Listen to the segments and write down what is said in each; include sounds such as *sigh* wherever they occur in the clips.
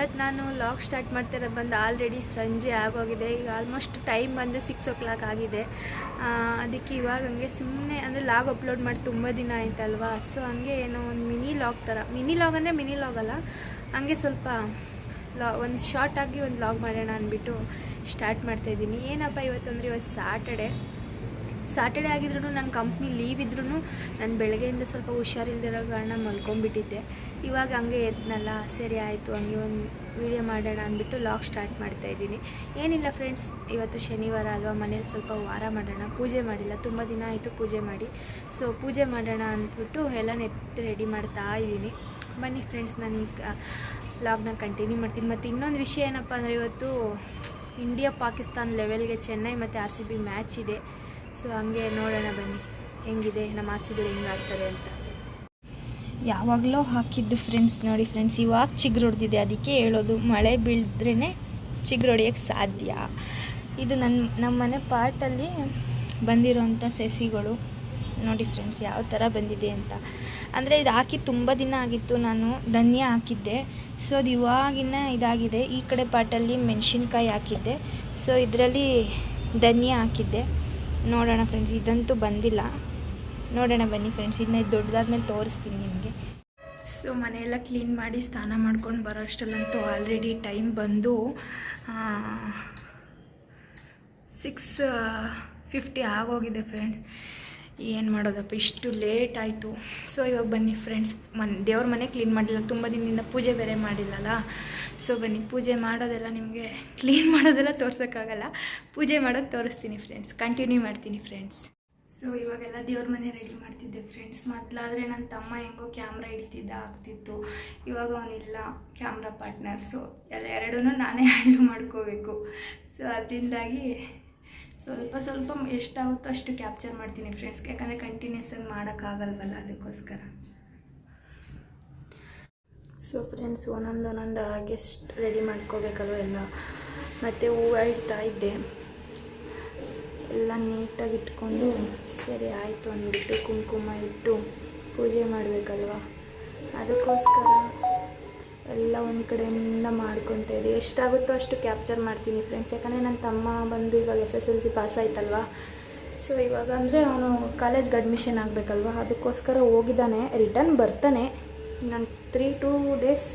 ಇವತ್ತು ನಾನು log start ಮಾಡ್ತಿರೋದು ಬಂದು ಆಲ್ರೆಡಿ ಸಂಜೆ ಆಗೋಗಿದೆ. ಈಗ ಆಲ್ಮೋಸ್ಟ್ ಟೈಮ್ ಬಂದು ಸಿಕ್ಸ್ ಓ ಕ್ಲಾಕ್ ಆಗಿದೆ ಅದಕ್ಕೆ ಇವಾಗ ಹಂಗೆ ಸುಮ್ಮನೆ ಅಂದರೆ ಲಾಗ್ ಅಪ್ಲೋಡ್ ಮಾಡಿ ತುಂಬ ದಿನ ಆಯ್ತಲ್ವಾ? ಸೊ ಹಂಗೆ ಏನೋ ಒಂದು ಮಿನಿ ಲಾಗ್ ಥರ ಮಿನಿ ಲಾಗ್ ಅಂದರೆ ಮಿನಿ ಲಾಗ್ ಅಲ್ಲ. ಹಂಗೆ ಸ್ವಲ್ಪ ಲಾ ಒಂದು ಶಾರ್ಟಾಗಿ ಒಂದು ಲಾಗ್ ಮಾಡೋಣ ಅಂದ್ಬಿಟ್ಟು ಸ್ಟಾರ್ಟ್ ಮಾಡ್ತಾಯಿದ್ದೀನಿ ಏನಪ್ಪ ಇವತ್ತು ಅಂದರೆ ಇವತ್ತು ಸಾಟರ್ಡೆ ಸಾಟರ್ಡೆ ಆಗಿದ್ರು ನನ್ನ ಕಂಪ್ನಿ ಲೀವ್ ಇದ್ರೂ ನಾನು ಬೆಳಗ್ಗೆಯಿಂದ ಸ್ವಲ್ಪ ಹುಷಾರಿಲ್ದಿರೋ ಕಾರಣ ಮಲ್ಕೊಂಡ್ಬಿಟ್ಟಿದ್ದೆ ಇವಾಗ ಹಂಗೆ ಎದ್ನಲ್ಲ, ಸರಿ ಆಯಿತು, ಹಂಗೆ ಒಂದು ವೀಡಿಯೋ ಮಾಡೋಣ ಅಂದ್ಬಿಟ್ಟು ಲಾಗ್ ಸ್ಟಾರ್ಟ್ ಮಾಡ್ತಾ ಇದ್ದೀನಿ. ಏನಿಲ್ಲ ಫ್ರೆಂಡ್ಸ್ ಇವತ್ತು ಶನಿವಾರ ಅಲ್ವಾ, ಮನೇಲಿ ಸ್ವಲ್ಪ ವಾರ ಮಾಡೋಣ. ಪೂಜೆ ಮಾಡಿಲ್ಲ, ತುಂಬ ದಿನ ಆಯಿತು ಪೂಜೆ ಮಾಡಿ. ಸೊ ಪೂಜೆ ಮಾಡೋಣ ಅಂದ್ಬಿಟ್ಟು ಎಲ್ಲ ನೆತ್ತಿ ರೆಡಿ ಮಾಡ್ತಾ ಇದ್ದೀನಿ. ಬನ್ನಿ ಫ್ರೆಂಡ್ಸ್ ನಾನು ಈಗ ಲಾಗ್ನ ಕಂಟಿನ್ಯೂ ಮಾಡ್ತೀನಿ. ಮತ್ತು ಇನ್ನೊಂದು ವಿಷಯ ಏನಪ್ಪ ಅಂದರೆ ಇವತ್ತು ಇಂಡಿಯಾ ಪಾಕಿಸ್ತಾನ್ ಲೆವೆಲ್ಗೆ ಚೆನ್ನೈ ಮತ್ತು ಆರ್ ಸಿ ಬಿ ಮ್ಯಾಚ್ ಇದೆ. ಸೊ ಹಂಗೆ ನೋಡೋಣ ಬನ್ನಿ. ಹೆಂಗಿದೆ? ನಮ್ಮ ಬಿ ಹೆಂಗೆ ಆಡ್ತಾರೆ ಅಂತ. ಯಾವಾಗಲೋ ಹಾಕಿದ್ದು ಫ್ರೆಂಡ್ಸ್ ನೋಡಿ ಫ್ರೆಂಡ್ಸ್ ಇವಾಗ ಚಿಗುರು ಹೊಡೆದಿದೆ ಅದಕ್ಕೆ ಹೇಳೋದು, ಮಳೆ ಬೀಳಿದ್ರೇ ಚಿಗುರು ಸಾಧ್ಯ. ಇದು ನನ್ನ ನಮ್ಮ ಮನೆ ಪಾಟಲ್ಲಿ ಬಂದಿರೋಂಥ ಸಸಿಗಳು. ನೋಡಿ ಫ್ರೆಂಡ್ಸ್ ಯಾವ ಥರ ಬಂದಿದೆ ಅಂತ. ಅಂದರೆ ಇದು ಹಾಕಿ ತುಂಬ ದಿನ ಆಗಿತ್ತು, ನಾನು ಧನ್ಯ ಹಾಕಿದ್ದೆ. ಸೊ ಅದು ಇವಾಗಿನ ಇದಾಗಿದೆ. ಈ ಕಡೆ ಪಾಟಲ್ಲಿ ಮೆಣಸಿನ್ಕಾಯಿ ಹಾಕಿದ್ದೆ. ಸೊ ಇದರಲ್ಲಿ ಧನ್ಯ ಹಾಕಿದ್ದೆ. ನೋಡೋಣ ಫ್ರೆಂಡ್ಸ್ ಇದಂತೂ ಬಂದಿಲ್ಲ. ನೋಡೋಣ ಬನ್ನಿ ಫ್ರೆಂಡ್ಸ್ ಇದನ್ನ ದೊಡ್ಡದಾದ್ಮೇಲೆ ತೋರಿಸ್ತೀನಿ ನಿಮಗೆ. ಸೊ ಮನೆಯೆಲ್ಲ ಕ್ಲೀನ್ ಮಾಡಿ ಸ್ನಾನ ಮಾಡ್ಕೊಂಡು ಬರೋ ಅಷ್ಟರಲ್ಲಂತೂ ಆಲ್ರೆಡಿ ಟೈಮ್ ಬಂದು ಸಿಕ್ಸ್ ಫಿಫ್ಟಿ ಆಗೋಗಿದೆ ಫ್ರೆಂಡ್ಸ್ ಏನು ಮಾಡೋದಪ್ಪ? ಇಷ್ಟು ಲೇಟ್ ಆಯಿತು. ಸೊ ಇವಾಗ ಬನ್ನಿ ಫ್ರೆಂಡ್ಸ್ ಮನ್, ದೇವ್ರ ಮನೆ ಕ್ಲೀನ್ ಮಾಡಿಲ್ಲ. ತುಂಬ ದಿನದಿಂದ ಪೂಜೆ ಬೇರೆ ಮಾಡಿಲ್ಲಲ್ಲ? ಸೊ ಬನ್ನಿ. ಪೂಜೆ ಮಾಡೋದೆಲ್ಲ ನಿಮಗೆ ಕ್ಲೀನ್ ಮಾಡೋದೆಲ್ಲ ತೋರ್ಸೋಕ್ಕಾಗಲ್ಲ. ಪೂಜೆ ಮಾಡೋದು ತೋರಿಸ್ತೀನಿ ಫ್ರೆಂಡ್ಸ್ ಕಂಟಿನ್ಯೂ ಮಾಡ್ತೀನಿ ಫ್ರೆಂಡ್ಸ್ ಸೊ ಇವಾಗೆಲ್ಲ ದೇವ್ರ ಮನೆ ರೆಡಿ ಮಾಡ್ತಿದ್ದೆ ಫ್ರೆಂಡ್ಸ್ ಮೊದಲಾದರೆ ನನ್ನ ತಮ್ಮ ಹೆಂಗೋ ಕ್ಯಾಮ್ರಾ ಹಿಡಿತಿದ್ದ, ಆಗ್ತಿತ್ತು. ಇವಾಗ ಅವನಿಲ್ಲ ಕ್ಯಾಮ್ರಾ ಪಾರ್ಟ್ನರ್ ಸೊ ಎಲ್ಲ ಎರಡೂ ನಾನೇ *laughs* ಹ್ಯಾಂಡ್ಲ್ ಮಾಡ್ಕೋಬೇಕು. ಸೊ ಅದರಿಂದಾಗಿ ಸ್ವಲ್ಪ ಸ್ವಲ್ಪ ಎಷ್ಟಾಗುತ್ತೋ ಅಷ್ಟು ಕ್ಯಾಪ್ಚರ್ ಮಾಡ್ತೀನಿ ಫ್ರೆಂಡ್ಸ್ಗೆ ಯಾಕಂದರೆ ಕಂಟಿನ್ಯೂಸ್ ಆಗಿ ಮಾಡೋಕ್ಕಾಗಲ್ವಲ್ಲ ಅದಕ್ಕೋಸ್ಕರ. ಸೊ ಫ್ರೆಂಡ್ಸ್ ಒಂದೊಂದು ಹಾಗೆ ರೆಡಿ ಮಾಡ್ಕೋಬೇಕಲ್ವ ಎಲ್ಲ? ಮತ್ತು ಹೂವು ಇಡ್ತಾ ಇದ್ದೆ. ಎಲ್ಲ ನೀಟಾಗಿ ಇಟ್ಕೊಂಡು ಸರಿ ಆಯಿತು ಅಂದ್ಬಿಟ್ಟು ಕುಂಕುಮ ಇಟ್ಟು ಪೂಜೆ ಮಾಡಬೇಕಲ್ವ? ಅದಕ್ಕೋಸ್ಕರ ಎಲ್ಲ ಒಂದು ಕಡೆಯಿಂದ ಮಾಡ್ಕೊತ ಇದೆ ಎಷ್ಟಾಗುತ್ತೋ ಅಷ್ಟು ಕ್ಯಾಪ್ಚರ್ ಮಾಡ್ತೀನಿ ಫ್ರೆಂಡ್ಸ್ ಯಾಕಂದರೆ ನನ್ನ ತಮ್ಮ ಬಂದು ಇವಾಗ S S L C pass ಆಯ್ತಲ್ವ? So ಇವಾಗ ಅಂದರೆ ಅವನು ಕಾಲೇಜ್ಗೆ ಅಡ್ಮಿಷನ್ ಆಗಬೇಕಲ್ವ? ಅದಕ್ಕೋಸ್ಕರ ಹೋಗಿದ್ದಾನೆ ರಿಟರ್ನ್ ಬರ್ತಾನೆ. ನಾನು ತ್ರೀ ಟೂ ಡೇಸ್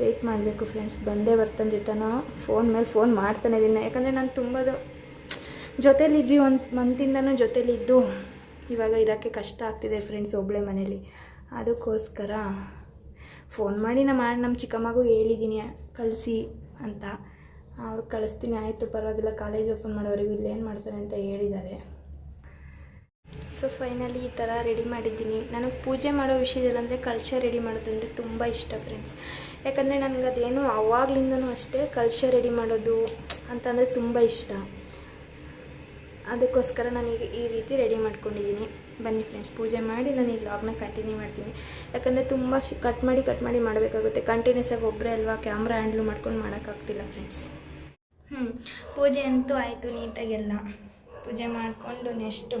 ವೆಯ್ಟ್ ಮಾಡಬೇಕು ಫ್ರೆಂಡ್ಸ್ ಬಂದೇ ಬರ್ತಾನೆ ರಿಟರ್ನು ಫೋನ್ ಮೇಲೆ ಫೋನ್ ಮಾಡ್ತಾನೆ ಇದನ್ನು ಯಾಕಂದರೆ ನಾನು ತುಂಬ ಜೊತೇಲಿದ್ವಿ ಒಂದು ಮಂತಿಂದನೂ ಜೊತೇಲಿದ್ದು ಇವಾಗ ಇರೋಕ್ಕೆ ಕಷ್ಟ ಆಗ್ತಿದೆ ಫ್ರೆಂಡ್ಸ್ ಒಬ್ಬಳೆ ಮನೇಲಿ. ಅದಕ್ಕೋಸ್ಕರ ಫೋನ್ ಮಾಡಿ ನಮ್ಮ ನಮ್ಮ ಚಿಕ್ಕಮ್ಮಗೂ ಹೇಳಿದ್ದೀನಿ, ಕಳಿಸಿ ಅಂತ. ಅವ್ರು ಕಳಿಸ್ತೀನಿ, ಆಯಿತು, ಪರವಾಗಿಲ್ಲ ಕಾಲೇಜ್ ಓಪನ್ ಮಾಡೋವ್ರಿಗೆ ಇಲ್ಲಿ ಏನು ಮಾಡ್ತಾರೆ ಅಂತ ಹೇಳಿದ್ದಾರೆ. ಸೊ ಫೈನಲಿ ಈ ಥರ ರೆಡಿ ಮಾಡಿದ್ದೀನಿ. ನನಗೆ ಪೂಜೆ ಮಾಡೋ ವಿಷಯದಲ್ಲಿ ಅಂದರೆ ಕಳಶ ರೆಡಿ ಮಾಡೋದಂದರೆ ತುಂಬ ಇಷ್ಟ ಫ್ರೆಂಡ್ಸ್ ಯಾಕಂದರೆ ನನಗೆ ಅದೇನು ಅವಾಗ್ಲಿಂದನೂ ಅಷ್ಟೇ ಕಳಶ ರೆಡಿ ಮಾಡೋದು ಅಂತಂದರೆ ತುಂಬ ಇಷ್ಟ. ಅದಕ್ಕೋಸ್ಕರ ನಾನೀಗ ಈ ರೀತಿ ರೆಡಿ ಮಾಡ್ಕೊಂಡಿದ್ದೀನಿ. ಬನ್ನಿ ಫ್ರೆಂಡ್ಸ್ ಪೂಜೆ ಮಾಡಿ ನಾನು ಈ ಲಾಗ್ನ ಕಂಟಿನ್ಯೂ ಮಾಡ್ತೀನಿ. ಯಾಕಂದರೆ ತುಂಬ ಕಟ್ ಮಾಡಿ ಕಟ್ ಮಾಡಿ ಮಾಡಬೇಕಾಗುತ್ತೆ. ಕಂಟಿನ್ಯೂಸ್ ಆಗಿ ಒಬ್ಬರೇ ಅಲ್ವಾ ಕ್ಯಾಮ್ರಾ ಹ್ಯಾಂಡ್ಲು ಮಾಡ್ಕೊಂಡು ಮಾಡೋಕ್ಕಾಗ್ತಿಲ್ಲ ಫ್ರೆಂಡ್ಸ್ ಹ್ಞೂ ಪೂಜೆ ಅಂತೂ ಆಯಿತು ನೀಟಾಗೆಲ್ಲ. ಪೂಜೆ ಮಾಡಿಕೊಂಡು ನೆಕ್ಸ್ಟು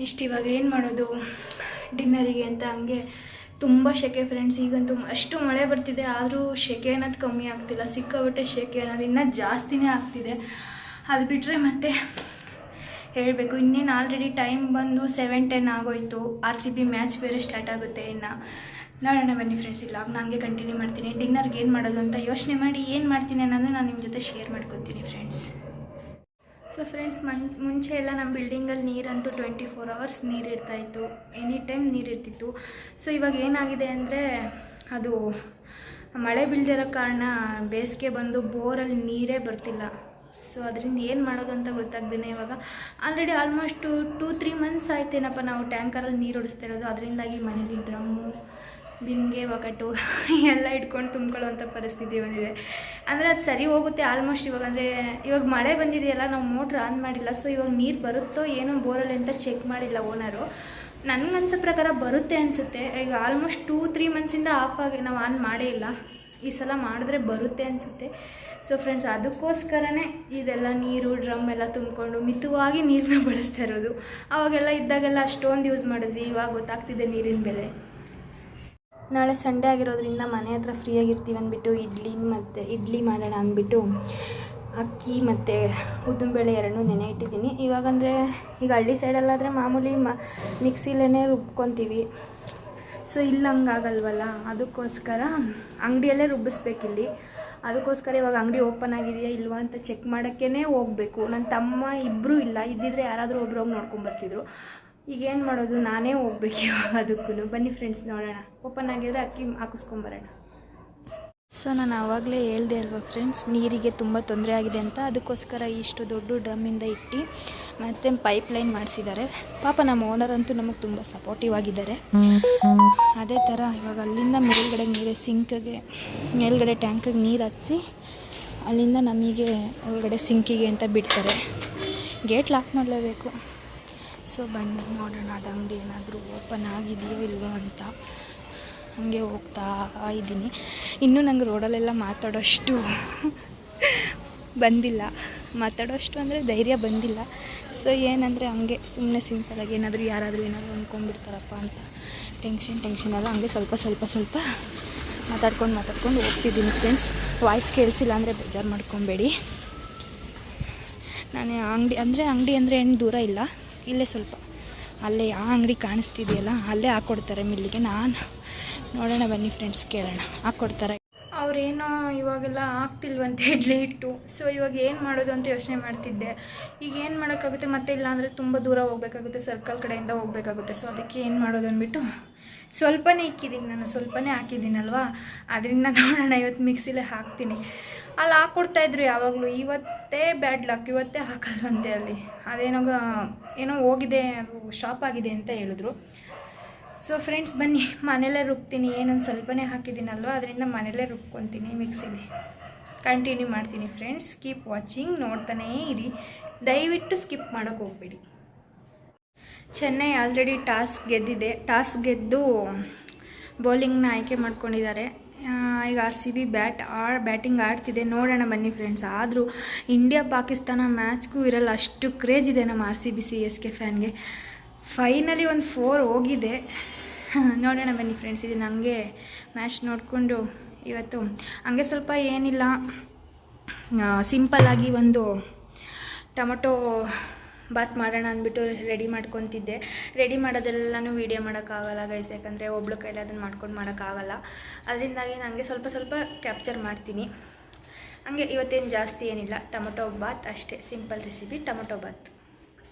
ನೆಕ್ಸ್ಟ್ ಇವಾಗ ಏನು ಮಾಡೋದು? ಡಿನ್ನರಿಗೆ ಅಂತ ಹಂಗೆ ತುಂಬ ಸೆಕೆ ಫ್ರೆಂಡ್ಸ್ ಈಗಂತೂ ಅಷ್ಟು ಮಳೆ ಬರ್ತಿದೆ, ಆದರೂ ಸೆಕೆ ಅನ್ನೋದು ಕಮ್ಮಿ ಆಗ್ತಿಲ್ಲ. ಸಿಕ್ಕಾಬಿಟ್ಟೆ ಸೆಕೆ ಅನ್ನೋದು ಇನ್ನೂ ಜಾಸ್ತಿನೇ ಆಗ್ತಿದೆ. ಅದು ಬಿಟ್ಟರೆ ಮತ್ತೆ ಹೇಳಬೇಕು. ಇನ್ನೇನು ಆಲ್ರೆಡಿ ಟೈಮ್ ಬಂದು ಸೆವೆನ್ ಟೆನ್ ಆಗೋಯ್ತು. ಆರ್ ಸಿ ಬಿ ಮ್ಯಾಚ್ ಬೇರೆ ಸ್ಟಾರ್ಟ್ ಆಗುತ್ತೆ ಇನ್ನು. ನೋಡೋಣ ಬನ್ನಿ ಫ್ರೆಂಡ್ಸ್ ಇಲ್ಲ ನಾನು ಹಂಗೆ ಕಂಟಿನ್ಯೂ ಮಾಡ್ತೀನಿ. ಡಿನ್ನರ್ಗೆ ಏನು ಮಾಡೋದು ಅಂತ ಯೋಚನೆ ಮಾಡಿ ಏನು ಮಾಡ್ತೀನಿ ಅನ್ನೋದು ನಾನು ನಿಮ್ಮ ಜೊತೆ ಶೇರ್ ಮಾಡ್ಕೊತೀನಿ ಫ್ರೆಂಡ್ಸ್ ಸೊ ಫ್ರೆಂಡ್ಸ್ ಮನ್, ಮುಂಚೆ ಎಲ್ಲ ನಮ್ಮ ಬಿಲ್ಡಿಂಗಲ್ಲಿ ನೀರಂತೂ ಟ್ವೆಂಟಿ ಫೋರ್ ಅವರ್ಸ್ ನೀರು ಇರ್ತಾಯಿತ್ತು ಎನಿ ಟೈಮ್ ನೀರು ಇರ್ತಿತ್ತು. ಸೊ ಇವಾಗ ಏನಾಗಿದೆ ಅಂದರೆ, ಅದು ಮಳೆ ಬೀಳ್ದಿರೋ ಕಾರಣ ಬೇಸಿಗೆ ಬಂದು ಬೋರಲ್ಲಿ ನೀರೇ ಬರ್ತಿಲ್ಲ. ಸೊ ಅದರಿಂದ ಏನು ಮಾಡೋದು ಅಂತ ಗೊತ್ತಾಗ್ದೇನೆ ಇವಾಗ. Already almost two three months ಆಯ್ತೇನಪ್ಪ ನಾವು ಟ್ಯಾಂಕರಲ್ಲಿ ನೀರು ಹೊಡಿಸ್ತಾ ಇರೋದು ಅದರಿಂದಾಗಿ ಮನೇಲಿ ಡ್ರಮ್ಮು, ಬಿಂಗೆ, ಒಗಟು *laughs* ಎಲ್ಲ ಇಟ್ಕೊಂಡು ತುಂಬ್ಕೊಳ್ಳೋವಂಥ ಪರಿಸ್ಥಿತಿ ಬಂದಿದೆ. ಅಂದರೆ ಅದು ಸರಿ ಹೋಗುತ್ತೆ ಆಲ್ಮೋಸ್ಟ್ ಇವಾಗ. ಅಂದರೆ ಇವಾಗ ಮಳೆ ಬಂದಿದೆಯಲ್ಲ, ನಾವು ಮೋಟ್ರ್ ಆನ್ ಮಾಡಿಲ್ಲ. ಸೊ ಇವಾಗ ನೀರು ಬರುತ್ತೋ ಏನೋ ಬೋರಲ್ಲಿ ಅಂತ ಚೆಕ್ ಮಾಡಿಲ್ಲ ಓನರು ನನಗನ್ಸೋ ಪ್ರಕಾರ ಬರುತ್ತೆ ಅನಿಸುತ್ತೆ. ಈಗ ಆಲ್ಮೋಸ್ಟ್ ಟೂ ತ್ರೀ ಮಂತ್ಸಿಂದ ಆಫ್ ಆಗಿ ನಾವು ಆನ್ ಮಾಡೇ ಇಲ್ಲ. ಈ ಸಲ ಮಾಡಿದ್ರೆ ಬರುತ್ತೆ ಅನಿಸುತ್ತೆ. ಸೊ ಫ್ರೆಂಡ್ಸ್ ಅದಕ್ಕೋಸ್ಕರನೇ ಇದೆಲ್ಲ ನೀರು ಡ್ರಮ್ ಎಲ್ಲ ತುಂಬಿಕೊಂಡು ಮಿತವಾಗಿ ನೀರನ್ನ ಬಳಸ್ತಾ ಇರೋದು. ಅವಾಗೆಲ್ಲ ಇದ್ದಾಗೆಲ್ಲ ಅಷ್ಟೊಂದು ಯೂಸ್ ಮಾಡಿದ್ವಿ, ಇವಾಗ ಗೊತ್ತಾಗ್ತಿದೆ ನೀರಿನ ಬೆಲೆ. ನಾಳೆ ಸಂಡೇ ಆಗಿರೋದ್ರಿಂದ ಮನೆ ಹತ್ರ ಫ್ರೀಯಾಗಿರ್ತೀವಿ ಅಂದ್ಬಿಟ್ಟು ಇಡ್ಲಿ ಮತ್ತು ಇಡ್ಲಿ ಮಾಡೋಣ ಅಂದ್ಬಿಟ್ಟು ಅಕ್ಕಿ ಮತ್ತು ಉದ್ದಿನಬೇಳೆ ಎರಡನ್ನೂ ನೆನೆ ಇಟ್ಟಿದ್ದೀನಿ. ಇವಾಗಂದರೆ ಈಗ ಹಳ್ಳಿ ಸೈಡಲ್ಲಾದರೆ ಮಾಮೂಲಿ ಮ ಮಿಕ್ಸಿಲೇ ರುಬ್ಕೊತೀವಿ. ಸೊ ಇಲ್ಲಿ ಹಂಗಾಗಲ್ವಲ್ಲ ಅದಕ್ಕೋಸ್ಕರ ಅಂಗಡಿಯಲ್ಲೇ ರುಬ್ಬಿಸ್ಬೇಕಿಲ್ಲಿ. ಅದಕ್ಕೋಸ್ಕರ ಇವಾಗ ಅಂಗಡಿ ಓಪನ್ ಆಗಿದೆಯಾ ಇಲ್ವಾ ಅಂತ ಚೆಕ್ ಮಾಡೋಕ್ಕೇ ಹೋಗಬೇಕು. ನನ್ನ ತಮ್ಮ ಇಬ್ಬರೂ ಇಲ್ಲ. ಇದ್ದಿದ್ರೆ ಯಾರಾದರೂ ಒಬ್ರು ಹೋಗಿ ನೋಡ್ಕೊಂಬರ್ತಿದ್ರು ಈಗ ಏನು ಮಾಡೋದು? ನಾನೇ ಹೋಗ್ಬೇಕು ಇವಾಗ ಅದಕ್ಕೂ ಬನ್ನಿ ಫ್ರೆಂಡ್ಸ್ ನೋಡೋಣ. ಓಪನ್ ಆಗಿದ್ರೆ ಅಕ್ಕಿ ಹಾಕಿಸ್ಕೊಂಬರೋಣ ಸೊ ನಾನು ಆವಾಗಲೇ ಹೇಳ್ದೆ ಅಲ್ವಾ ಫ್ರೆಂಡ್ಸ್ ನೀರಿಗೆ ತುಂಬ ತೊಂದರೆ ಆಗಿದೆ ಅಂತ. ಅದಕ್ಕೋಸ್ಕರ ಇಷ್ಟು ದೊಡ್ಡ ಡ್ರಮ್ಮಿಂದ ಇಟ್ಟು ಮತ್ತು ಪೈಪ್ ಲೈನ್ ಮಾಡಿಸಿದ್ದಾರೆ. ಪಾಪ ನಮ್ಮ ಓನರ್ ಅಂತೂ ನಮಗೆ ತುಂಬ ಸಪೋರ್ಟಿವ್ ಆಗಿದ್ದಾರೆ. ಅದೇ ಥರ ಇವಾಗ ಅಲ್ಲಿಂದ ಮೇಲ್ಗಡೆ ನೀರು ಸಿಂಕ್ಗೆ ಮೇಲ್ಗಡೆ ಟ್ಯಾಂಕಿಗೆ ನೀರು ಹಚ್ಚಿ ಅಲ್ಲಿಂದ ನಮಗೆ ಒಳಗಡೆ ಸಿಂಕಿಗೆ ಅಂತ ಬಿಡ್ತಾರೆ. ಗೇಟ್ ಲಾಕ್ ಮಾಡಲೇಬೇಕು. ಸೊ ಬನ್ನಿ, ನೋಡೋಣ, ಅದು ಅಂಗಡಿ ಏನಾದರೂ ಓಪನ್ ಆಗಿದೆಯೋ ಇಲ್ವೋ ಅಂತ. ಹಾಗೆ ಹೋಗ್ತಾ ಇದ್ದೀನಿ. ಇನ್ನೂ ನಂಗೆ ರೋಡಲ್ಲೆಲ್ಲ ಮಾತಾಡೋಷ್ಟು ಬಂದಿಲ್ಲ. ಮಾತಾಡೋಷ್ಟು ಅಂದರೆ ಧೈರ್ಯ ಬಂದಿಲ್ಲ. ಸೊ ಏನಂದರೆ ಹಂಗೆ ಸುಮ್ಮನೆ ಸಿಂಪಲಾಗಿ ಏನಾದರೂ ಯಾರಾದರೂ ಏನಾದರೂ ಅಂದ್ಕೊಂಡ್ಬಿಡ್ತಾರಪ್ಪ ಅಂತ. ಟೆನ್ಷನ್ ಟೆನ್ಷನ್ ಎಲ್ಲ ಹಂಗೆ ಸ್ವಲ್ಪ ಸ್ವಲ್ಪ ಸ್ವಲ್ಪ ಮಾತಾಡ್ಕೊಂಡು ಮಾತಾಡ್ಕೊಂಡು ಹೋಗ್ತಿದ್ದೀನಿ ಫ್ರೆಂಡ್ಸ್ ವಾಯ್ಸ್ ಕೇಳಿಸಿಲ್ಲ ಅಂದರೆ ಬೇಜಾರು ಮಾಡ್ಕೊಬೇಡಿ. ನಾನು ಅಂಗಡಿ, ಅಂದರೆ ಅಂಗಡಿ ಅಂದರೆ ಏನು ದೂರ ಇಲ್ಲ. ಇಲ್ಲೇ ಸ್ವಲ್ಪ. ಅಲ್ಲೇ ಆ ಅಂಗಡಿ ಕಾಣಿಸ್ತಿದೆಯಲ್ಲ, ಅಲ್ಲೇ ಹಾಕ್ಕೊಡ್ತಾರೆ ಮಿಲ್ಲಿಗೆ. ನಾನು ನೋಡೋಣ ಬನ್ನಿ ಫ್ರೆಂಡ್ಸ್ ಕೇಳೋಣ. ಹಾಕ್ಕೊಡ್ತಾರೆ ಅವರೇನೋ ಇವಾಗೆಲ್ಲ ಆಗ್ತಿಲ್ವಂತೆ ಇಟ್ಟು ಸೊ ಇವಾಗ ಏನು ಮಾಡೋದು ಅಂತ ಯೋಚನೆ ಮಾಡ್ತಿದ್ದೆ. ಈಗ ಏನು ಮಾಡೋಕ್ಕಾಗುತ್ತೆ? ಮತ್ತೆ ಇಲ್ಲಾಂದರೆ ತುಂಬ ದೂರ ಹೋಗ್ಬೇಕಾಗುತ್ತೆ ಸರ್ಕಲ್ ಕಡೆಯಿಂದ ಹೋಗ್ಬೇಕಾಗುತ್ತೆ. ಸೊ ಅದಕ್ಕೆ ಏನು ಮಾಡೋದು ಅಂದ್ಬಿಟ್ಟು, ಸ್ವಲ್ಪನೇ ಇಕ್ಕಿದ್ದೀನಿ ನಾನು, ಸ್ವಲ್ಪನೇ ಹಾಕಿದ್ದೀನಲ್ವಾ ಅದರಿಂದ ನೋಡೋಣ, ಇವತ್ತು ಮಿಕ್ಸಿಲೇ ಹಾಕ್ತೀನಿ. ಅಲ್ಲಿ ಹಾಕ್ಕೊಡ್ತಾಯಿದ್ರು ಯಾವಾಗಲೂ. ಇವತ್ತೇ ಬ್ಯಾಡ್ ಲಕ್ ಇವತ್ತೇ ಹಾಕಲ್ವಂತೆ ಅಲ್ಲಿ. ಅದೇನೋ ಏನೋ ಹೋಗಿದೆ, ಅದು ಶಾಪ್ ಆಗಿದೆ ಅಂತ ಹೇಳಿದ್ರು. ಸೊ ಫ್ರೆಂಡ್ಸ್ ಬನ್ನಿ. ಮನೇಲೇ ರುಬ್ತೀನಿ. ಏನೊಂದು ಸ್ವಲ್ಪನೇ ಹಾಕಿದ್ದೀನಲ್ವ? ಅದರಿಂದ ಮನೇಲೇ ರುಬ್ಕೊತೀನಿ, ಮಿಕ್ಸಿಲಿ. ಕಂಟಿನ್ಯೂ ಮಾಡ್ತೀನಿ ಫ್ರೆಂಡ್ಸ್ ಕೀಪ್ ವಾಚಿಂಗ್ ನೋಡ್ತಾನೇ ಇರಿ. ದಯವಿಟ್ಟು ಸ್ಕಿಪ್ ಮಾಡೋಕ್ಕೆ ಹೋಗ್ಬೇಡಿ. ಚೆನ್ನೈ ಆಲ್ರೆಡಿ ಟಾಸ್ಕ್ ಗೆದ್ದಿದೆ. ಟಾಸ್ಕ್ ಗೆದ್ದು ಬೌಲಿಂಗ್ನ ಆಯ್ಕೆ ಮಾಡ್ಕೊಂಡಿದ್ದಾರೆ. ಈಗ ಆರ್ ಸಿ ಬಿ ಬ್ಯಾಟ್ ಆ, ಬ್ಯಾಟಿಂಗ್ ಆಡ್ತಿದೆ. ನೋಡೋಣ ಬನ್ನಿ ಫ್ರೆಂಡ್ಸ್ ಆದರೂ ಇಂಡಿಯಾ ಪಾಕಿಸ್ತಾನ ಮ್ಯಾಚ್ಗೂ ಇರಲ್ಲ. ಅಷ್ಟು ಕ್ರೇಜ್ ಇದೆ ನಮ್ಮ R C B C S K ಫ್ಯಾನ್ಗೆ finally ಒಂದು ಫೋರ್ ಹೋಗಿದೆ. *laughs* ನೋಡೋಣ ಬನ್ನಿ ಫ್ರೆಂಡ್ಸ್ ಇದು ನನಗೆ ಮ್ಯಾಚ್ ನೋಡಿಕೊಂಡು ಇವತ್ತು. ಹಂಗೆ ಸ್ವಲ್ಪ ಏನಿಲ್ಲ. ಸಿಂಪಲ್ಲಾಗಿ ಒಂದು ಟೊಮೊಟೊ ಬಾತ್ ಮಾಡೋಣ ಅಂದ್ಬಿಟ್ಟು ರೆಡಿ ಮಾಡ್ಕೊತಿದ್ದೆ. ರೆಡಿ ಮಾಡೋದೆಲ್ಲನೂ ವೀಡಿಯೋ ಮಾಡೋಕ್ಕಾಗಲ್ಲ ಗೈಸ್ ಯಾಕಂದರೆ ಒಬ್ಳು ಕೈಲಿ ಅದನ್ನು ಮಾಡ್ಕೊಂಡು ಮಾಡೋಕ್ಕಾಗಲ್ಲ. ಅದರಿಂದಾಗಿ ನನಗೆ ಸ್ವಲ್ಪ ಸ್ವಲ್ಪ ಕ್ಯಾಪ್ಚರ್ ಮಾಡ್ತೀನಿ. ಹಂಗೆ ಇವತ್ತೇನು ಜಾಸ್ತಿ ಏನಿಲ್ಲ, ಟೊಮೊಟೊ ಬಾತ್ ಅಷ್ಟೇ ಸಿಂಪಲ್ ರೆಸಿಪಿ ಟೊಮೊಟೊ ಬಾತ್.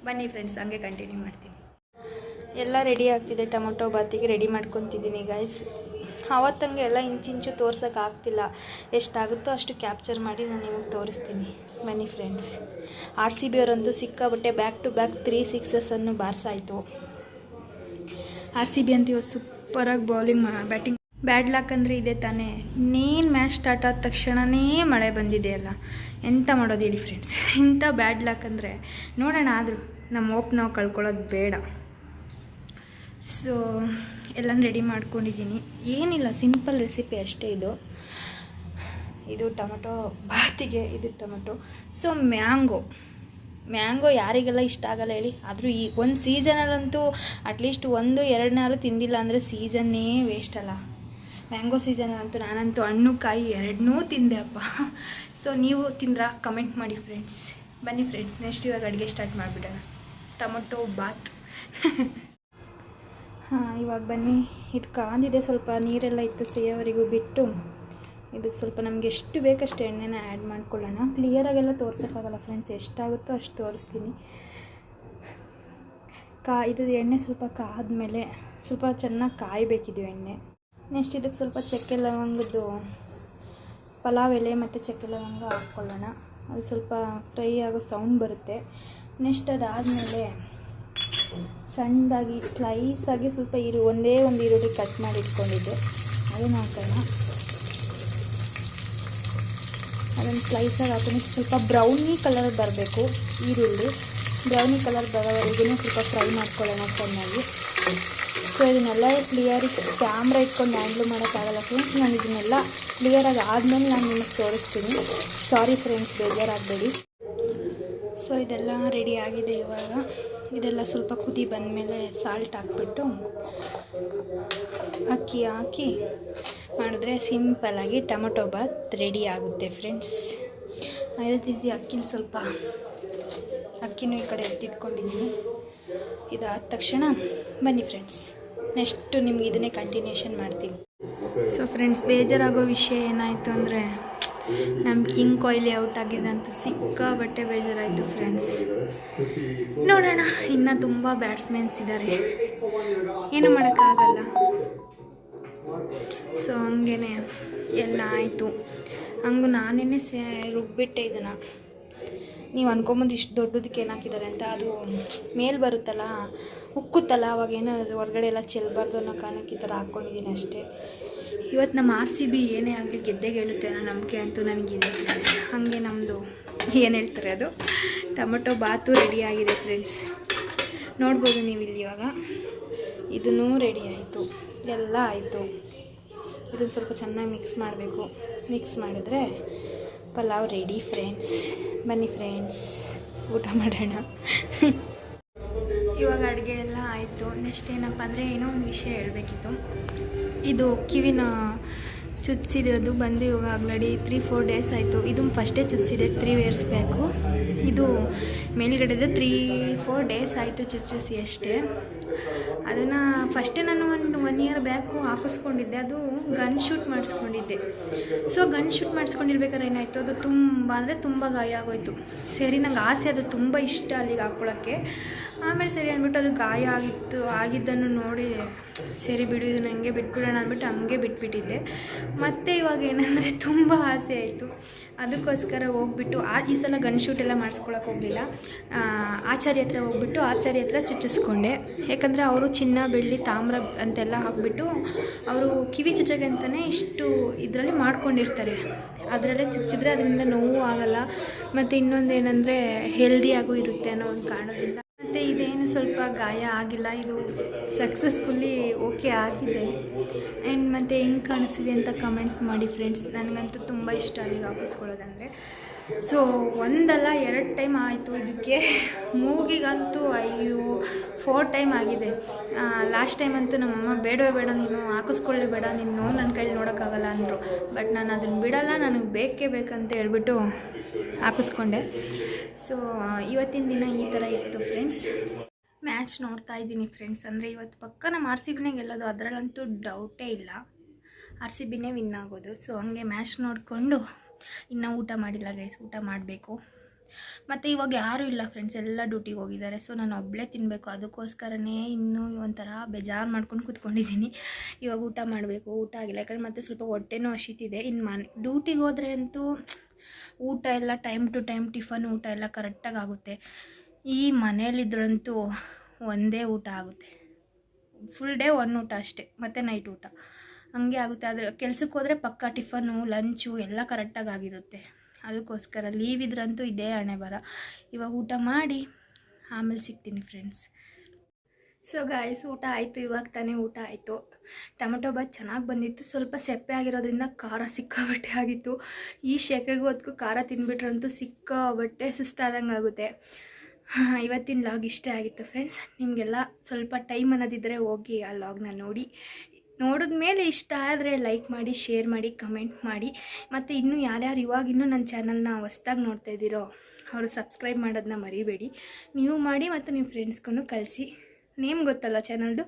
ಬನ್ನಿ ಫ್ರೆಂಡ್ಸ್ ಹಂಗೆ ಕಂಟಿನ್ಯೂ ಮಾಡ್ತೀನಿ. ಎಲ್ಲ ರೆಡಿ ಆಗ್ತಿದೆ, ಟೊಮೊಟೊ ಬಾತಿಗೆ ರೆಡಿ ಮಾಡ್ಕೊತಿದ್ದೀನಿ ಗೈಸ್ ಆವತ್ತಂಗೆ ಎಲ್ಲ ಇಂಚಿಂಚು ತೋರ್ಸೋಕೆ ಆಗ್ತಿಲ್ಲ. ಎಷ್ಟಾಗುತ್ತೋ ಅಷ್ಟು ಕ್ಯಾಪ್ಚರ್ ಮಾಡಿ ನಾನು ನಿಮಗೆ ತೋರಿಸ್ತೀನಿ ಮನಿ ಫ್ರೆಂಡ್ಸ್ ಆರ್ ಸಿ ಬಿ ಅವರಂತೂ ಸಿಕ್ಕಾಬಟ್ಟೆ ಬ್ಯಾಕ್ ಟು ಬ್ಯಾಕ್ ತ್ರೀ ಸಿಕ್ಸಸ್ಸನ್ನು ಬಾರಿಸಾಯಿತು. ಆರ್ ಸಿ ಬಿ ಅಂತ ಇವತ್ತು ಸೂಪರಾಗಿ ಬೌಲಿಂಗ್ ಬ್ಯಾಟಿಂಗ್ ಬ್ಯಾಡ್ ಲಾಕ್ ಅಂದರೆ ಇದೆ ತಾನೇ. ಇನ್ನೇನು ಮ್ಯಾಚ್ ಸ್ಟಾರ್ಟ್ ಆದ ತಕ್ಷಣವೇ ಮಳೆ ಬಂದಿದೆ ಅಲ್ಲ. ಎಂತ ಮಾಡೋದು ಹೇಳಿ ಫ್ರೆಂಡ್ಸ್ *laughs* ಇಂಥ ಬ್ಯಾಡ್ ಲಾಕ್ ಅಂದರೆ ನೋಡೋಣ ಆದರೂ ನಮ್ಮ ಹೋಪ್ ನಾವು ಕಳ್ಕೊಳ್ಳೋದು ಬೇಡ. ಸೊ ಎಲ್ಲನೂ ರೆಡಿ ಮಾಡ್ಕೊಂಡಿದ್ದೀನಿ. ಏನಿಲ್ಲ ಸಿಂಪಲ್ ರೆಸಿಪಿ ಅಷ್ಟೇ ಇದು. ಇದು ಟೊಮೊಟೊ, ಬಾತಿಗೆ ಇದು ಟೊಮೊಟೊ. So mango. ಮ್ಯಾಂಗೋ ಯಾರಿಗೆಲ್ಲ ಇಷ್ಟ ಆಗಲ್ಲ ಹೇಳಿ. ಆದರೂ ಈ ಒಂದು ಸೀಸನಲ್ಲಂತೂ ಅಟ್ಲೀಸ್ಟ್ ಒಂದು ಎರಡನಾರು ತಿಂದಿಲ್ಲ ಅಂದರೆ ಸೀಸನ್ನೇ ವೇಸ್ಟ್ ಅಲ್ಲ. ಮ್ಯಾಂಗೋ ಸೀಸನಲ್ಲಂತೂ ನಾನಂತೂ ಹಣ್ಣು, ಕಾಯಿ ಎರಡನ್ನೂ ತಿಂದೆ ಅಪ್ಪ. ಸೊ ನೀವು ತಿಂದ್ರಾ? ಕಮೆಂಟ್ ಮಾಡಿ ಫ್ರೆಂಡ್ಸ್ ಬನ್ನಿ ಫ್ರೆಂಡ್ಸ್ ನೆಕ್ಸ್ಟ್ ಇವಾಗ ಅಡುಗೆ ಸ್ಟಾರ್ಟ್ ಮಾಡಿಬಿಡೋಣ. ಟೊಮೊಟೊ, ಬಾತ್. *laughs* ಇವಾಗ ಬನ್ನಿ. ಇದು ಕಾಂದಿದೆ. ಸ್ವಲ್ಪ ನೀರೆಲ್ಲ ಇತ್ತು ಸೇಯವರೆಗೂ ಬಿಟ್ಟು. ಇದಕ್ಕೆ ಸ್ವಲ್ಪ ನಮಗೆ ಎಷ್ಟು ಬೇಕಷ್ಟು ಎಣ್ಣೆನ ಆ್ಯಡ್ ಮಾಡ್ಕೊಳ್ಳೋಣ. ಕ್ಲಿಯರಾಗೆಲ್ಲ ತೋರ್ಸೋಕ್ಕಾಗಲ್ಲ ಫ್ರೆಂಡ್ಸ್ ಎಷ್ಟಾಗುತ್ತೋ ಅಷ್ಟು ತೋರಿಸ್ತೀನಿ. ಕಾ, ಇದು ಎಣ್ಣೆ ಸ್ವಲ್ಪ ಕಾದ್ಮೇಲೆ ಸ್ವಲ್ಪ ಚೆನ್ನಾಗಿ ಕಾಯಬೇಕಿದು ಎಣ್ಣೆ. ನೆಕ್ಸ್ಟ್ ಇದಕ್ಕೆ ಸ್ವಲ್ಪ ಚಕ್ಕೆ ಲವಂಗದ್ದು, ಪಲಾವ್ ಎಲೆ ಮತ್ತು ಚಕ್ಕೆ ಲವಂಗ ಹಾಕ್ಕೊಳ್ಳೋಣ. ಅದು ಸ್ವಲ್ಪ ಫ್ರೈ ಆಗೋ ಸೌಂಡ್ ಬರುತ್ತೆ. ನೆಕ್ಸ್ಟ್ ಅದಾದಮೇಲೆ ಸಣ್ಣದಾಗಿ ಸ್ಲೈಸಾಗಿ ಸ್ವಲ್ಪ ಈರು ಒಂದೇ ಒಂದು ಈರುಳ್ಳಿ ಕಟ್ ಮಾಡಿ ಇಟ್ಕೊಂಡಿದ್ದೆ. ಅದನ್ನು ಹಾಕೋಣ. ಅದನ್ನು ಸ್ಲೈಸಾಗಿ ಹಾಕೊಂಡು ಸ್ವಲ್ಪ ಬ್ರೌನಿ ಕಲರ್ ಬರಬೇಕು, ಈರುಳ್ಳಿ. ಬ್ರೌನಿ ಕಲರ್ ಬರೋವರೆಗೂ ಸ್ವಲ್ಪ ಫ್ರೈ ಮಾಡ್ಕೊಳ್ಳೋಣ ಚೆನ್ನಾಗಿ. ಸೊ ಇದನ್ನೆಲ್ಲ ಕ್ಲಿಯರ್ ಕ್ಯಾಮ್ರಾ ಇಟ್ಕೊಂಡು ಹ್ಯಾಂಡ್ಲ್ ಮಾಡೋಕ್ಕಾಗಲ್ಲ ಫ್ರೆಂಡ್ಸ್ ನಾನು ಇದನ್ನೆಲ್ಲ ಕ್ಲಿಯರಾಗಿ ಆದಮೇಲೆ ನಾನು ನಿಮಗೆ ತೋರಿಸ್ತೀನಿ. ಸಾರಿ ಫ್ರೆಂಡ್ಸ್ ಬೇಜಾರಾಗಬೇಡಿ. ಸೊ ಇದೆಲ್ಲ ರೆಡಿ ಆಗಿದೆ ಇವಾಗ. ಇದೆಲ್ಲ ಸ್ವಲ್ಪ ಕುದಿ ಬಂದಮೇಲೆ ಸಾಲ್ಟ್ ಹಾಕ್ಬಿಟ್ಟು ಅಕ್ಕಿ ಹಾಕಿ ಮಾಡಿದ್ರೆ ಸಿಂಪಲ್ಲಾಗಿ ಟೊಮೊಟೊ ಬಾತ್ ರೆಡಿ ಆಗುತ್ತೆ ಫ್ರೆಂಡ್ಸ್ ಅದೇ ರೀತಿ ಅಕ್ಕಿನ ಸ್ವಲ್ಪ. ಅಕ್ಕಿನೂ ಈ ಕಡೆ ಎತ್ತಿಟ್ಕೊಂಡಿದ್ದೀನಿ. ಇದಾದ ತಕ್ಷಣ ಬನ್ನಿ ಫ್ರೆಂಡ್ಸ್ ನೆಕ್ಸ್ಟು ನಿಮ್ಗೆ ಇದನ್ನೇ ಕಂಟಿನ್ಯೂಷನ್ ಮಾಡ್ತೀನಿ. ಸೊ ಫ್ರೆಂಡ್ಸ್ ಬೇಜಾರಾಗೋ ವಿಷಯ ಏನಾಯಿತು ಅಂದರೆ ನಮ್ಮ ಕಿಂಗ್ ಕೊಯ್ಲಿ ಔಟ್ ಆಗಿದೆ ಅಂತ ಸಿಕ್ಕಾಬಟ್ಟೆ ಬೇಜಾರಾಯಿತು ಫ್ರೆಂಡ್ಸ್. ನೋಡೋಣ, ಇನ್ನ ತುಂಬ ಬ್ಯಾಟ್ಸ್ಮನ್ಸ್ ಇದ್ದಾರೆ ಏನು ಮಾಡೋಕ್ಕಾಗಲ್ಲ. ಸೊ ಹಂಗೇ ಎಲ್ಲ ಆಯಿತು. ಹಂಗೆ ನಾನೇನೆ ಸೇ ರುಬ್ಬಿಟ್ಟೆ ಇದನ್ನು. ನೀವು ಅನ್ಕೊಂಬಂದು ಇಷ್ಟು ದೊಡ್ಡದಕ್ಕೆ ಏನಾಕಿದ್ದಾರೆ ಅಂತ, ಅದು ಮೇಲ್ ಬರುತ್ತಲ್ಲ, ಉಕ್ಕುತ್ತಲ್ಲ, ಅವಾಗ ಏನೋ ಹೊರಗಡೆ ಎಲ್ಲ ಚೆಲ್ಬಾರ್ದು ಅನ್ನೋ ಕಾರಣಕ್ಕೆ ಈ ಥರ ಹಾಕ್ಕೊಂಡಿದ್ದೀನಿ ಅಷ್ಟೇ. ಇವತ್ತು ನಮ್ಮ ಆರ್ ಸಿ ಬಿ ಏನೇ ಆಗಲಿ ಗೆದ್ದೆ ಗೆಲ್ಲುತ್ತೆ ಅನ್ನೋ ನಂಬಿಕೆ ಅಂತೂ ನನಗಿದೆ. ಹಾಗೆ ನಮ್ಮದು ಏನು ಹೇಳ್ತಾರೆ ಅದು? ಟೊಮೊಟೊ ಬಾತು ರೆಡಿ ಆಗಿದೆ ಫ್ರೆಂಡ್ಸ್ ನೋಡ್ಬೋದು ನೀವು ಇಲ್ಲಿ ಇವಾಗ. ಇದನ್ನೂ ರೆಡಿ ಆಯಿತು. ಎಲ್ಲ ಆಯಿತು. ಇದನ್ನು ಸ್ವಲ್ಪ ಚೆನ್ನಾಗಿ ಮಿಕ್ಸ್ ಮಾಡಬೇಕು. ಮಿಕ್ಸ್ ಮಾಡಿದ್ರೆ ಪಲಾವ್ ರೆಡಿ ಫ್ರೆಂಡ್ಸ್ ಬನ್ನಿ ಫ್ರೆಂಡ್ಸ್ ಊಟ ಮಾಡೋಣ. ಇವಾಗ ಅಡುಗೆ ಎಲ್ಲ ಆಯಿತು. ನೆಕ್ಸ್ಟ್ ಏನಪ್ಪ ಅಂದರೆ ಏನೋ ಒಂದು ವಿಷಯ ಹೇಳಬೇಕಿತ್ತು. ಇದು ಕಿವಿನ ಚುಚ್ಚಿದಿರೋದು ಬಂದು ಇವಾಗ ಆಗ್ಲಡಿ ತ್ರೀ ಫೋರ್ ಡೇಸ್ ಆಯಿತು. ಇದು ಫಸ್ಟೇ ಚುಚ್ಚಿದೆ ತ್ರೀ ಇಯರ್ಸ್ ಬ್ಯಾಕು ಇದು ಮೇಲ್ಗಡೆದು ತ್ರೀ ಫೋರ್ ಡೇಸ್ ಆಯಿತು ಚುಚ್ಚಿಸಿ ಅಷ್ಟೇ. ಅದನ್ನು ಫಸ್ಟೇ ನಾನು ಒಂದು ಒನ್ ಇಯರ್ ಬ್ಯಾಕು ಹಾಕಿಸ್ಕೊಂಡಿದ್ದೆ. ಅದು ಗನ್ ಶೂಟ್ ಮಾಡಿಸ್ಕೊಂಡಿದ್ದೆ. ಸೊ ಗನ್ ಶೂಟ್ ಮಾಡಿಸ್ಕೊಂಡಿರ್ಬೇಕಾದ್ರೆ ಏನಾಯಿತು? ಅದು ತುಂಬ ಅಂದರೆ ತುಂಬ ಗಾಯ ಆಗೋಯಿತು. ಸರಿ, ನಂಗೆ ಆಸೆ, ಅದು ತುಂಬ ಇಷ್ಟ ಅಲ್ಲಿಗೆ ಹಾಕ್ಕೊಳಕ್ಕೆ. ಆಮೇಲೆ ಸರಿ ಅಂದ್ಬಿಟ್ಟು ಅದು ಗಾಯ ಆಗಿತ್ತು, ಆಗಿದ್ದನ್ನು ನೋಡಿ ಸರಿ ಬಿಡು, ಇದು ನನಗೆ ಬಿಟ್ಬಿಡೋಣ ಅಂದ್ಬಿಟ್ಟು ಹಂಗೆ ಬಿಟ್ಬಿಟ್ಟಿದ್ದೆ. ಮತ್ತು ಇವಾಗ ಏನಂದರೆ ತುಂಬ ಆಸೆ ಆಯಿತು. ಅದಕ್ಕೋಸ್ಕರ ಹೋಗ್ಬಿಟ್ಟು ಆ, ಈ ಸಲ ಗನ್ ಶೂಟ್ ಎಲ್ಲ ಮಾಡಿಸ್ಕೊಳಕ್ಕೆ ಹೋಗಲಿಲ್ಲ. ಆಚಾರ್ಯ ಹತ್ರ ಹೋಗ್ಬಿಟ್ಟು ಆಚಾರ್ಯ ಹತ್ರ ಚುಚ್ಚಿಸ್ಕೊಂಡೆ. ಯಾಕಂದರೆ ಅವರು ಚಿನ್ನ, ಬೆಳ್ಳಿ, ತಾಮ್ರ ಅಂತೆಲ್ಲ ಹಾಕ್ಬಿಟ್ಟು ಅವರು ಕಿವಿ ಚುಚ್ಚಗೆ ಅಂತಲೇ ಇಷ್ಟು ಇದರಲ್ಲಿ ಮಾಡ್ಕೊಂಡಿರ್ತಾರೆ. ಅದರಲ್ಲೇ ಚುಚ್ಚಿದ್ರೆ ಅದರಿಂದ ನೋವು ಆಗಲ್ಲ. ಮತ್ತು ಇನ್ನೊಂದು ಏನಂದರೆ ಹೆಲ್ದಿಯಾಗೂ ಇರುತ್ತೆ ಅನ್ನೋ ಒಂದು ಕಾರಣದಿಂದ ಮತ್ತು ಇದೇನು ಸ್ವಲ್ಪ ಗಾಯ ಆಗಿಲ್ಲ, ಇದು ಸಕ್ಸಸ್ಫುಲ್ಲಿ ಓಕೆ ಆಗಿದೆ. ಆ್ಯಂಡ್ ಮತ್ತು ಹೆಂಗೆ ಕಾಣಿಸ್ತಿದೆ ಅಂತ ಕಮೆಂಟ್ ಮಾಡಿ ಫ್ರೆಂಡ್ಸ್ ನನಗಂತೂ ತುಂಬ ಇಷ್ಟ ಅಲ್ಲಿಗೆ ಹಾಕಿಸ್ಕೊಳ್ಳೋದಂದರೆ ಸೊ ಒಂದಲ್ಲ ಎರಡು ಟೈಮ್ ಆಯಿತು ಇದಕ್ಕೆ. ಮೂಗಿಗಂತೂ ಅಯ್ಯೋ ಫೋರ್ ಟೈಮ್ ಆಗಿದೆ. ಲಾಸ್ಟ್ ಟೈಮ್ ಅಂತೂ ನಮ್ಮಮ್ಮ, ಬೇಡವೇ ಬೇಡ ನೀನು ಹಾಕಿಸ್ಕೊಳ್ಳಿ ಬೇಡ ನೀನು ನೋವು ನನ್ನ ಕೈಲಿ ನೋಡೋಕ್ಕಾಗಲ್ಲ ಅಂದರು. ಬಟ್ ನಾನು ಅದನ್ನು ಬಿಡಲ್ಲ, ನನಗೆ ಬೇಕೇ ಬೇಕಂತ ಹೇಳ್ಬಿಟ್ಟು ಹಾಕಿಸ್ಕೊಂಡೆ. ಸೊ ಇವತ್ತಿನ ದಿನ ಈ ಥರ ಇತ್ತು ಫ್ರೆಂಡ್ಸ್ ಮ್ಯಾಚ್ ನೋಡ್ತಾ ಇದ್ದೀನಿ ಫ್ರೆಂಡ್ಸ್ ಅಂದರೆ ಇವತ್ತು ಪಕ್ಕ ನಮ್ಮ ಆರ್ ಸಿ ಬಿನೇ ಗೆಲ್ಲೋದು ಅದರಲ್ಲಂತೂ ಡೌಟೇ ಇಲ್ಲ. ಆರ್ ಸಿ ಬಿನೇ ವಿನ್ ಆಗೋದು. ಸೊ ಹಂಗೆ ಮ್ಯಾಚ್ ನೋಡಿಕೊಂಡು ಇನ್ನೂ ಊಟ ಮಾಡಿಲ್ಲ ಗೈಸ್ ಊಟ ಮಾಡಬೇಕು. ಮತ್ತು ಇವಾಗ ಯಾರೂ ಇಲ್ಲ ಫ್ರೆಂಡ್ಸ್ ಎಲ್ಲ ಡ್ಯೂಟಿಗೆ ಹೋಗಿದ್ದಾರೆ. ಸೊ ನಾನು ಒಬ್ಬಳೇ ತಿನ್ನಬೇಕು ಅದಕ್ಕೋಸ್ಕರನೇ ಇನ್ನೂ ಒಂಥರ ಬೇಜಾರು ಮಾಡ್ಕೊಂಡು ಕೂತ್ಕೊಂಡಿದ್ದೀನಿ. ಇವಾಗ ಊಟ ಮಾಡಬೇಕು. ಊಟ ಆಗಿಲ್ಲ. ಯಾಕಂದ್ರೆ ಮತ್ತೆ ಸ್ವಲ್ಪ ಹೊಟ್ಟೆನೂ ಹಸಿತಿದೆ. ಇನ್ನು ಮನೆ ಡ್ಯೂಟಿಗೆ ಹೋದರೆ ಅಂತೂ ಊಟ ಎಲ್ಲ ಟೈಮ್ ಟು ಟೈಮ್ ಟಿಫನ್ ಊಟ ಎಲ್ಲ ಕರೆಕ್ಟಾಗಿ ಆಗುತ್ತೆ. ಈ ಮನೇಲಿದ್ರಂತೂ ಒಂದೇ ಊಟ ಆಗುತ್ತೆ. ಫುಲ್ ಡೇ ಒನ್ ಊಟ ಅಷ್ಟೇ, ಮತ್ತು ನೈಟ್ ಊಟ. ಹಂಗೆ ಆಗುತ್ತೆ, ಆದರೆ ಕೆಲಸಕ್ಕೆ ಹೋದರೆ ಪಕ್ಕ ಟಿಫನು ಲಂಚು ಎಲ್ಲ ಕರೆಕ್ಟಾಗಿ ಆಗಿರುತ್ತೆ. ಅದಕ್ಕೋಸ್ಕರ ಲೀವ್ ಇದ್ರಂತೂ ಇದೇ ಹಣೆ ಬರ ಇವಾಗ ಊಟ ಮಾಡಿ, ಆಮೇಲೆ ಸಿಗ್ತೀನಿ ಫ್ರೆಂಡ್ಸ್ ಸೊ ಗಾಯ್ಸ್ ಊಟ ಆಯಿತು, ಇವಾಗ ತಾನೇ ಊಟ ಆಯಿತು. ಟೊಮೆಟೊ ಬಾತ್ ಚೆನ್ನಾಗಿ ಬಂದಿತ್ತು. ಸ್ವಲ್ಪ ಸೆಪ್ಪೆ ಆಗಿರೋದ್ರಿಂದ ಖಾರ ಸಿಕ್ಕಾಬಟ್ಟೆ ಆಗಿತ್ತು. ಈ ಶೆಕೆಗೂ ಅದಕ್ಕೂ ಖಾರ ತಿಂದ್ಬಿಟ್ರಂತೂ ಸಿಕ್ಕಾಬಟ್ಟೆ ಸುಸ್ತಾದಂಗೆ ಆಗುತ್ತೆ. *laughs* ಇವತ್ತಿನ ಲಾಗ್ ಇಷ್ಟೇ ಆಗಿತ್ತು ಫ್ರೆಂಡ್ಸ್ ನಿಮಗೆಲ್ಲ ಸ್ವಲ್ಪ ಟೈಮ್ ಅನ್ನೋದಿದ್ದರೆ ಹೋಗಿ ಆ ಲಾಗ್ನ ನೋಡಿ. ನೋಡಿದ ಮೇಲೆ ಇಷ್ಟ ಆದರೆ ಲೈಕ್ ಮಾಡಿ ಶೇರ್ ಮಾಡಿ ಕಮೆಂಟ್ ಮಾಡಿ. ಮತ್ತು ಇನ್ನೂ ಯಾರ್ಯಾರು ಇವಾಗ ಇನ್ನೂ ನನ್ನ ಚಾನಲ್ನ ಹೊಸ್ದಾಗಿ ನೋಡ್ತಾ ಇದ್ದೀರೋ, ಅವರು ಸಬ್ಸ್ಕ್ರೈಬ್ ಮಾಡೋದನ್ನ ಮರಿಬೇಡಿ. ನೀವು ಮಾಡಿ ಮತ್ತು ನಿಮ್ಮ ಫ್ರೆಂಡ್ಸ್ಗೂ ಕಳಿಸಿ. ನೇಮ್ ಗೊತ್ತಲ್ಲ ಚಾನಲ್ದು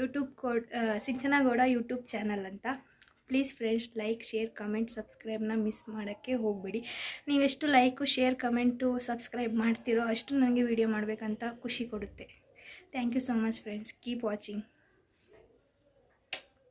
YouTube code Sinchanagowda YouTube channel ಅಂತ. Please friends like share comment ಸಬ್ಸ್ಕ್ರೈಬ್ನ miss ಮಾಡೋಕ್ಕೆ ಹೋಗಬೇಡಿ. ನೀವೆಷ್ಟು ಲೈಕು ಶೇರ್ ಕಮೆಂಟು ಸಬ್ಸ್ಕ್ರೈಬ್ ಮಾಡ್ತಿರೋ ಅಷ್ಟು ನನಗೆ ವೀಡಿಯೋ ಮಾಡಬೇಕಂತ ಖುಷಿ ಕೊಡುತ್ತೆ. Thank you so much friends keep watching